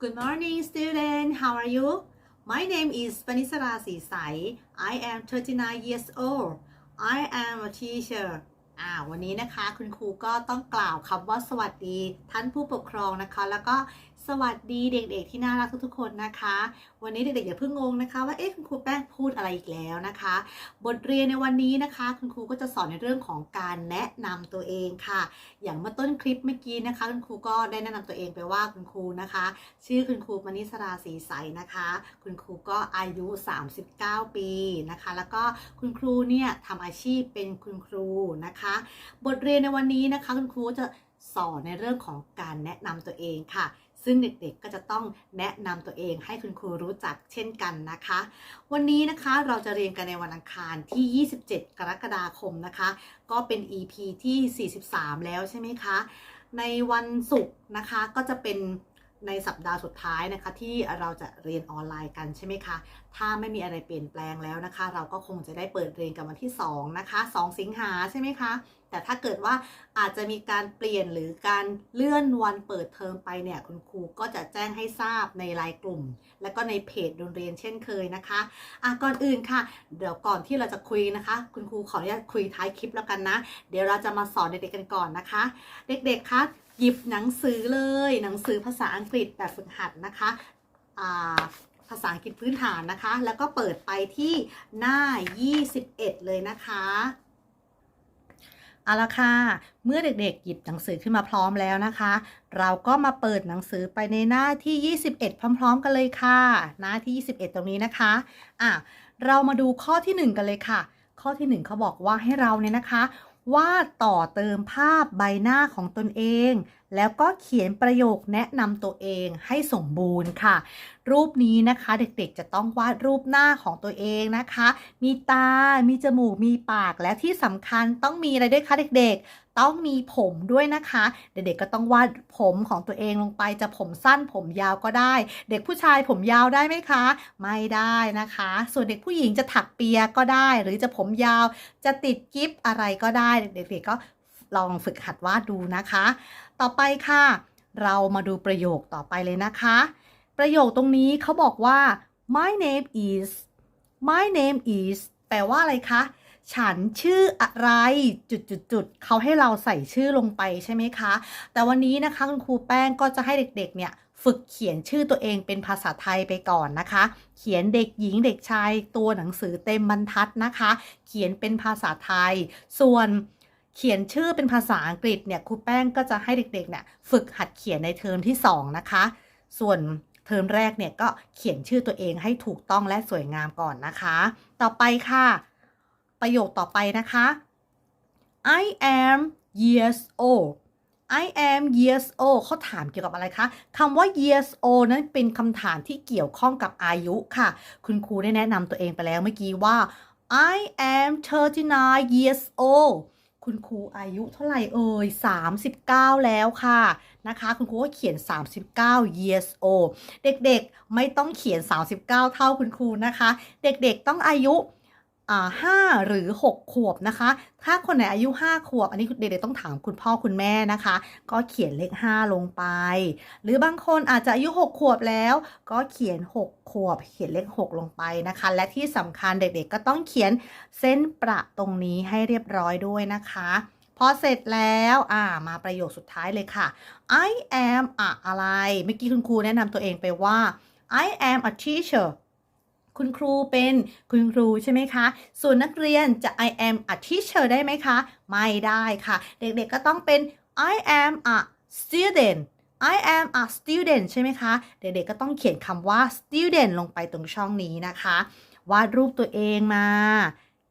Good morning, student. How are you? My name is Panisara Sisai. I am 39 years old. I am a teacher. อ่าวันนี้นะคะคุณครูก็ต้องกล่าวคำว่าสวัสดี ท่านผู้ปกครองนะคะ แล้วก็ สวัสดีเด็กๆที่น่ารักทุกๆคนนะคะ วันนี้เด็กๆอย่าเพิ่งงงนะคะว่าเอ๊ะคุณครูแป้งพูดอะไรอีกแล้วนะคะ บทเรียนในวันนี้นะคะ คุณครูก็จะสอนในเรื่องของการแนะนำตัวเองค่ะ อย่างเมื่อต้นคลิปเมื่อกี้นะคะ คุณครูก็ได้แนะนำตัวเองไปว่าคุณครูนะคะ ชื่อคุณครูมณิสราศรีใสนะคะ คุณครูก็อายุ 39 ปีนะคะ แล้วก็คุณครูเนี่ยทำอาชีพเป็นคุณครูนะคะ บทเรียนในวันนี้นะคะ คุณครูจะสอนในเรื่องของการแนะนำตัวเองค่ะ ซึ่งเด็กๆก็จะต้องแนะนำตัวเองให้คุณครูรู้จักเช่นกันนะคะ วันนี้นะคะเราจะเรียนกันในวันอังคารที่ 27 กรกฎาคมนะคะ ก็เป็น EP ที่ 43 แล้วใช่ไหมคะ ในวันศุกร์นะคะก็จะเป็น ในสัปดาห์สุดท้ายนะคะ ที่เราจะเรียนออนไลน์กันใช่ไหมคะ ถ้าไม่มีอะไรเปลี่ยนแปลงแล้วนะคะ เราก็คงจะได้เปิดเรียนกันวันที่ 2 นะคะ 2 สิงหาใช่ไหมคะ แต่ถ้าเกิดว่าอาจจะมีการเปลี่ยนหรือการเลื่อนวันเปิดเทอมไปเนี่ยคุณครูก็จะแจ้งให้ทราบในไลน์กลุ่ม และก็ในเพจโรงเรียนเช่นเคยนะคะอะก่อนอื่นค่ะ เดี๋ยวก่อนที่เราจะคุยนะคะ คุณครูขออนุญาตคุยท้ายคลิปแล้วกันนะ เดี๋ยวเราจะมาสอนเด็กๆกันก่อนนะคะ เด็กๆคะ หยิบหนังสือเลย หนังสือภาษาอังกฤษแบบฝึกหัดนะคะาภาษาอังกฤษพื้นฐานนะคะ แล้วก็เปิดไปที่หน้า 21 เลยนะคะเอาละค่ะ เมื่อเด็กๆ หยิบหนังสือขึ้นมาพร้อมแล้วนะคะ เราก็มาเปิดหนังสือไปในหน้าที่ 21 พร้อม ๆ กันเลยค่ะ หน้าที่ 21 ตรงนี้นะคะอะเรามาดูข้อที่ 1 กันเลยค่ะ ข้อที่ 1เขาบอกว่าให้เราเนี่ยนะคะ วาดต่อเติมภาพใบหน้าของตนเอง แล้วก็เขียนประโยคแนะนำตัวเองให้สมบูรณ์ค่ะ รูปนี้นะคะเด็กๆจะต้องวาดรูปหน้าของตัวเองนะคะ มีตา มีจมูก มีปาก และที่สำคัญต้องมีอะไรด้วยคะเด็กๆ ต้องมีผมด้วยนะคะ เด็กๆก็ต้องวาดผมของตัวเองลงไปจะผมสั้นผมยาวก็ได้ เด็กผู้ชายผมยาวได้ไหมคะ ไม่ได้นะคะ ส่วนเด็กผู้หญิงจะถักเปียก็ได้ หรือจะผมยาวจะติดกิฟอะไรก็ได้ เด็กๆก็ลองฝึกหัดวาดดูนะคะ ต่อไปค่ะ เรามาดูประโยคต่อไปเลยนะคะ ประโยคตรงนี้เขาบอกว่า my name is my name is แปลว่าอะไรคะ ฉันชื่ออะไรจุดจุดจุดเขาให้เราใส่ชื่อลงไปใช่ไหมคะ แต่วันนี้นะคะคุณครูแป้งก็จะให้เด็กๆเนี่ยฝึกเขียนชื่อตัวเองเป็นภาษาไทยไปก่อนนะคะ เขียนเด็กหญิงเด็กชายตัวหนังสือเต็มบรรทัดนะคะ เขียนเป็นภาษาไทย ส่วนเขียนชื่อเป็นภาษาอังกฤษเนี่ยครูแป้งก็จะให้เด็กๆเนี่ยฝึกหัดเขียนในเทอมที่สองนะคะ ส่วนเทอมแรกเนี่ยก็เขียนชื่อตัวเองให้ถูกต้องและสวยงามก่อนนะคะ ต่อไปค่ะ ประโยคต่อไปนะคะ I am years old I am years old เขาถามเกี่ยวกับอะไรคะคำว่า years old นั้นเป็นคำถามที่เกี่ยวข้องกับอายุค่ะ คุณครูได้แนะนำตัวเองไปแล้วเมื่อกี้ว่า I am 39 years old คุณครูอายุเท่าไหร่เอ่ย 39 แล้วค่ะนะคะ คุณครูก็เขียน 39 years old เด็กๆ ไม่ต้องเขียน 39 เท่าคุณครูนะคะ เด็กๆ ต้องอายุ ห้าหรือ 6 ขวบนะคะ ถ้าคนไหนอายุ 5 ขวบ อันนี้เด็กๆต้องถามคุณพ่อคุณแม่นะคะ ก็เขียนเลข 5 ลงไป หรือบางคนอาจจะอายุ 6 ขวบแล้ว ก็เขียน 6 ขวบ เขียนเลข 6 ลงไปนะคะ และที่สำคัญเด็กๆก็ต้องเขียนเส้นประตรงนี้ให้เรียบร้อยด้วยนะคะพอเสร็จแล้วอ่ามาประโยคสุดท้ายเลยค่ะ I am อะอะไร เมื่อกี้คุณครูแนะนำตัวเองไปว่า I am a teacher คุณครูเป็นคุณครูใช่ไหมคะ ส่วนนักเรียนจะ I am a teacher ได้ไหมคะ ไม่ได้ค่ะ เด็กๆก็ต้องเป็น I am a student I am a student ใช่ไหมคะ เด็กๆก็ต้องเขียนคำว่า student ลงไปตรงช่องนี้นะคะ วาดรูปตัวเองมา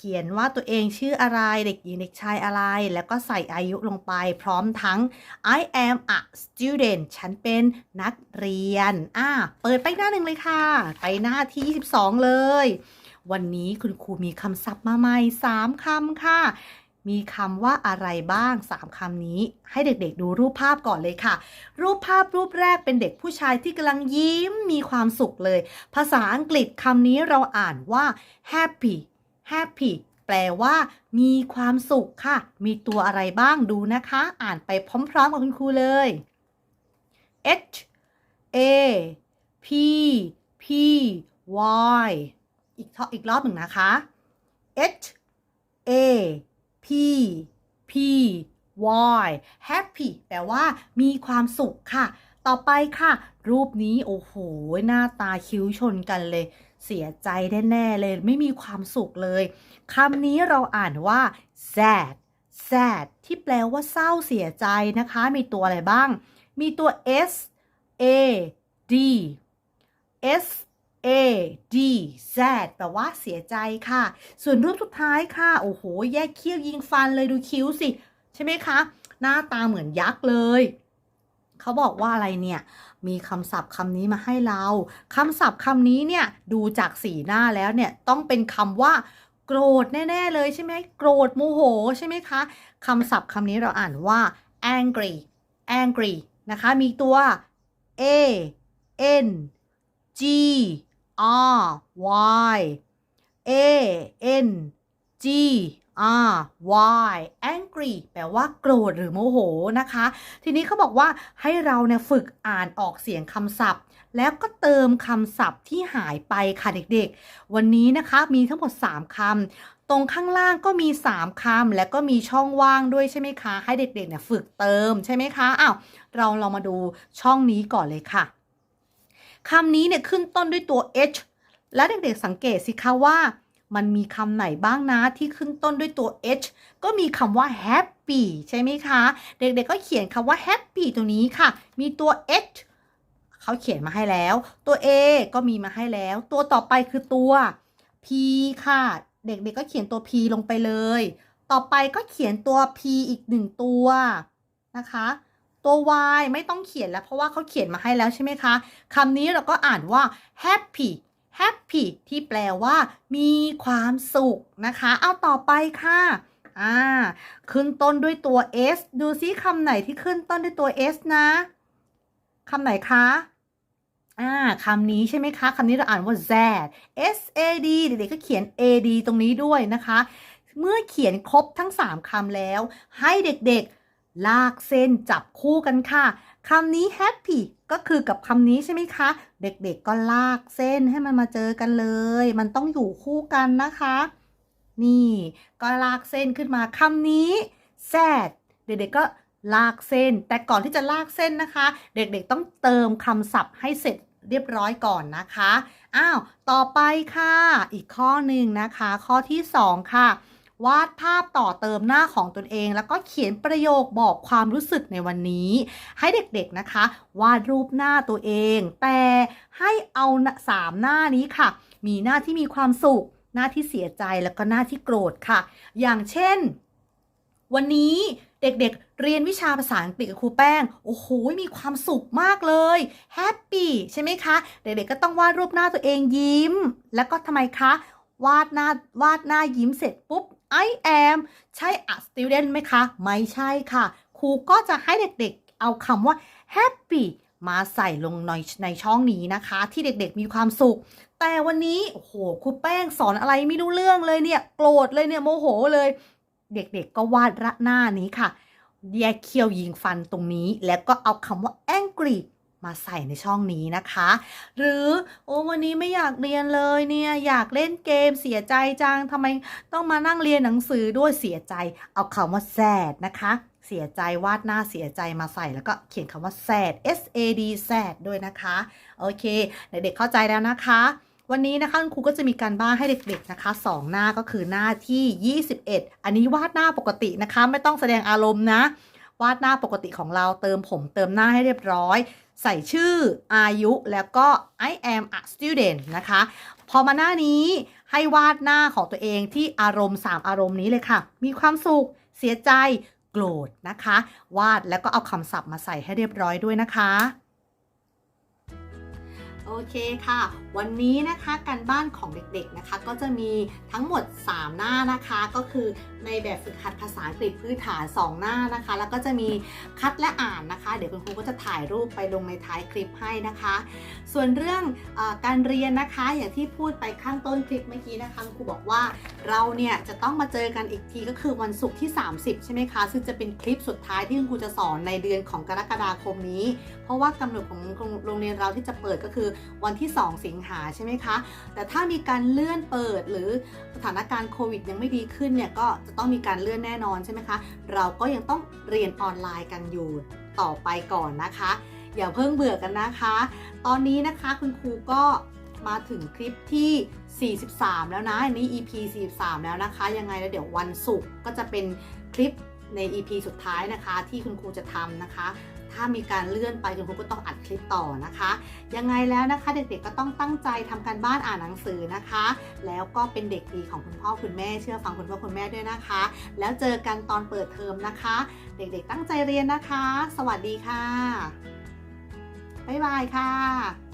ขียนว่าตัวเองชื่ออะไรเด็กหญิงเด็กชายอะไร แล้วก็ใส่อายุลงไปพร้อมทั้ง I am a student ฉันเป็นนักเรียน อ่า เปิดไปหน้าหนึ่งเลยค่ะ ไปหน้าที่ 22 เลย วันนี้คุณครูมีคำศัพท์มาใหม่ 3คำค่ะ มีคำว่าอะไรบ้าง 3คำนี้ ให้เด็กๆดูรูปภาพก่อนเลยค่ะ รูปภาพรูปแรกเป็นเด็กผู้ชายที่กำลังยิ้มมีความสุขเลย ภาษาอังกฤษคำนี้เราอ่านว่า happy happy แปลว่า มีความสุขค่ะ มีตัวอะไรบ้างดูนะคะ อ่านไปพร้อมๆกับคุณครูเลย H A P P Y อีกท่ออีกรอบหนึ่งนะคะ H A P P Y happy แปลว่า มีความสุขค่ะ ต่อไปค่ะ รูปนี้ โอ้โห หน้าตาคิ้วชนกันเลย เสียใจแน่ๆเลย ไม่มีความสุขเลยคำนี้เราอ่านว่า sad sad ที่แปลว่าเศร้าเสียใจนะคะ มีตัวอะไรบ้าง มีตัว S A D S A D sad แปลว่าเสียใจค่ะ ส่วนรูปสุดท้ายค่ะ โอ้โห แยกเขี้ยวยิงฟันเลยดูคิ้วสิ ใช่ไหมคะ หน้าตาเหมือนยักษ์เลย เขาบอกว่าอะไรเนี่ย มีคำศัพท์คำนี้มาให้เราคำศัพท์คำนี้เนี่ยดูจากสีหน้าแล้วเนี่ยต้องเป็นคำว่า โกรธแน่ๆเลยใช่ไหมโกรธโมโหใช่ไหมคะคำศัพท์คำนี้เราอ่านว่า angry angry นะคะ มีตัว a n g r y a n g r y angry แปลว่าโกรธหรือโมโหนะคะ ทีนี้เขาบอกว่าให้เราเนี่ยฝึกอ่านออกเสียงคำศัพท์ แล้วก็เติมคำศัพท์ที่หายไปค่ะเด็กๆ วันนี้นะคะมีทั้งหมด 3คำตรงข้างล่างก็มี 3คำและก็มีช่องว่างด้วยใช่ไหมคะ ให้เด็กๆเนี่ยฝึกเติมใช่ไหมคะอ้าวเราเรามาดูช่องนี้ก่อนเลยค่ะคำนี้เนี่ยขึ้นต้นด้วยตัว h และเด็กๆสังเกตสิคะว่า มันมีคำไหนบ้างนะที่ขึ้นต้นด้วยตัว h ก็มีคำว่า happy ใช่ไหมคะ เด็กๆก็เขียนคำว่า happy ตรงนี้ค่ะ มีตัว h เขาเขียนมาให้แล้ว ตัว A ก็มีมาให้แล้ว ตัวต่อไปคือตัว P ค่ะ เด็กๆก็เขียนตัว P ลงไปเลย ต่อไปก็เขียนตัว P อีกหนึ่งตัวนะคะตัว Y ไม่ต้องเขียนแล้วเพราะว่าเขาเขียนมาให้แล้วใช่ไหมคะ คำนี้เราก็อ่านว่า happy happy ที่แปลว่า มีความสุขนะคะ เอาต่อไปค่ะอ่าขึ้นต้นด้วยตัว S ดูซิคำไหนที่ขึ้นต้นด้วยตัว S นะคำไหนคะอ่าคำนี้ใช่ไหมคะคำนี้เราอ่านว่า z s a d เด็กๆก็เขียน a d ตรงนี้ด้วยนะคะ เมื่อเขียนครบทั้ง 3คำแล้ว ให้เด็กๆ ลากเส้นจับคู่กันค่ะคำนี้ happy ก็คือกับคำนี้ใช่ไหมคะ เด็กๆก็ลากเส้นให้มันมาเจอกันเลย มันต้องอยู่คู่กันนะคะ นี่ ก็ลากเส้นขึ้นมาคำนี้ sad เด็กๆก็ลากเส้น แต่ก่อนที่จะลากเส้นนะคะ เด็กๆต้องเติมคำศัพท์ให้เสร็จเรียบร้อยก่อนนะคะ อ้าว ต่อไปค่ะ อีกข้อหนึ่งนะคะ ข้อที่ 2 ค่ะ วาดภาพต่อเติมหน้าของตนเอง แล้วก็เขียนประโยคบอกความรู้สึกในวันนี้ ให้เด็กๆนะคะ วาดรูปหน้าตัวเอง แต่ให้เอาสามหน้านี้ค่ะ มีหน้าที่มีความสุข หน้าที่เสียใจแล้วก็หน้าที่โกรธค่ะ อย่างเช่น วันนี้เด็กๆ เรียนวิชาภาษาอังกฤษกับครูแป้ง โอ้โห มีความสุขมากเลย แฮปปี้ใช่ไหมคะ เด็กๆ ก็ต้องวาดรูปหน้าตัวเองยิ้ม แล้วก็ทำไมคะ วาดหน้า วาดหน้ายิ้มเสร็จปุ๊บ I am ใช่ a student ไหมคะ ไม่ใช่ค่ะ ครูก็จะให้เด็กๆ เอาคำว่า happy มาใส่ลงในในช่องนี้นะคะ ที่เด็กๆมีความสุข แต่วันนี้โอ้โหครูแป้งสอนอะไรไม่รู้เรื่องเลยเนี่ย โกรธเลยเนี่ยโมโหเลย เด็กๆก็วาดระหน้านี้ค่ะแยกเคี้ยวยิงฟันตรงนี้ แล้วก็เอาคำว่า angry มาใส่ในช่องนี้นะคะ หรือโอ้วันนี้ไม่อยากเรียนเลยเนี่ยอยากเล่นเกมเสียใจจังทำไมต้องมานั่งเรียนหนังสือด้วยเสียใจ เอาคำว่า sad นะคะ เสียใจวาดหน้าเสียใจมาใส่แล้วก็เขียนคำว่า sad s a d sad ด้วยนะคะ โอเคเด็กๆเข้าใจแล้วนะคะวันนี้นะคะคุณครูก็จะมีการบ้านให้เด็กๆนะคะสองหน้าก็คือหน้าที่ 21 อันนี้วาดหน้าปกตินะคะ ไม่ต้องแสดงอารมณ์นะ วาดหน้าปกติของเราเติมผมเติมหน้าให้เรียบร้อย ใส่ชื่ออายุแล้วก็ I am a student นะคะ พอมาหน้านี้ให้วาดหน้าของตัวเองที่อารมณ์ 3 อารมณ์นี้เลยค่ะ มีความสุข เสียใจ โกรธนะคะ วาดแล้วก็เอาคำศัพท์มาใส่ให้เรียบร้อยด้วยนะคะ โอเคค่ะ วันนี้นะคะการบ้านของเด็กๆนะคะ ก็จะมีทั้งหมด 3 หน้านะคะ ก็คือในแบบฝึกหัดภาษาอังกฤษพื้นฐาน 2 หน้านะคะ แล้วก็จะมีคัดและอ่านนะคะ เดี๋ยวคุณครูก็จะถ่ายรูปไปลงในท้ายคลิปให้นะคะ ส่วนเรื่องอการเรียนนะคะอย่างที่พูดไปข้างต้นคลิปเมื่อกี้นะคะคุณครูบอกว่าเราเนี่ยจะต้องมาเจอกันอีกทีก็คือวันศุกร์ที่ 30 ใช่ไหมคะ ซึ่งจะเป็นคลิปสุดท้ายที่คุณครูจะสอนในเดือนของกรกฎาคมนี้ เพราะว่ากำหนดของโรงเรียนเราที่จะเปิดก็คือวันที่ 2 สิงหาใช่ไหมคะ แต่ถ้ามีการเลื่อนเปิดหรือสถานการณ์โควิดยังไม่ดีขึ้นเนี่ยก็จะต้องมีการเลื่อนแน่นอนใช่ไหมคะ เราก็ยังต้องเรียนออนไลน์กันอยู่ต่อไปก่อนนะคะ อย่าเพิ่งเบื่อกันนะคะ ตอนนี้นะคะคุณครูก็มาถึงคลิปที่ 43 แล้วนะอันนี้ EP 43 แล้วนะคะ ยังไงแล้วเดี๋ยววันศุกร์ก็จะเป็นคลิปใน EP สุดท้ายนะคะ ที่คุณครูจะทำนะคะ ถ้ามีการเลื่อนไปคุณครูก็ต้องอัดคลิปต่อนะคะ ยังไงแล้วนะคะเด็กๆก็ต้องตั้งใจทำการบ้านอ่านหนังสือนะคะ แล้วก็เป็นเด็กดีของคุณพ่อคุณแม่เชื่อฟังคุณพ่อคุณแม่ด้วยนะคะ แล้วเจอกันตอนเปิดเทอมนะคะ เด็กๆตั้งใจเรียนนะคะ สวัสดีค่ะบ๊ายบายค่ะ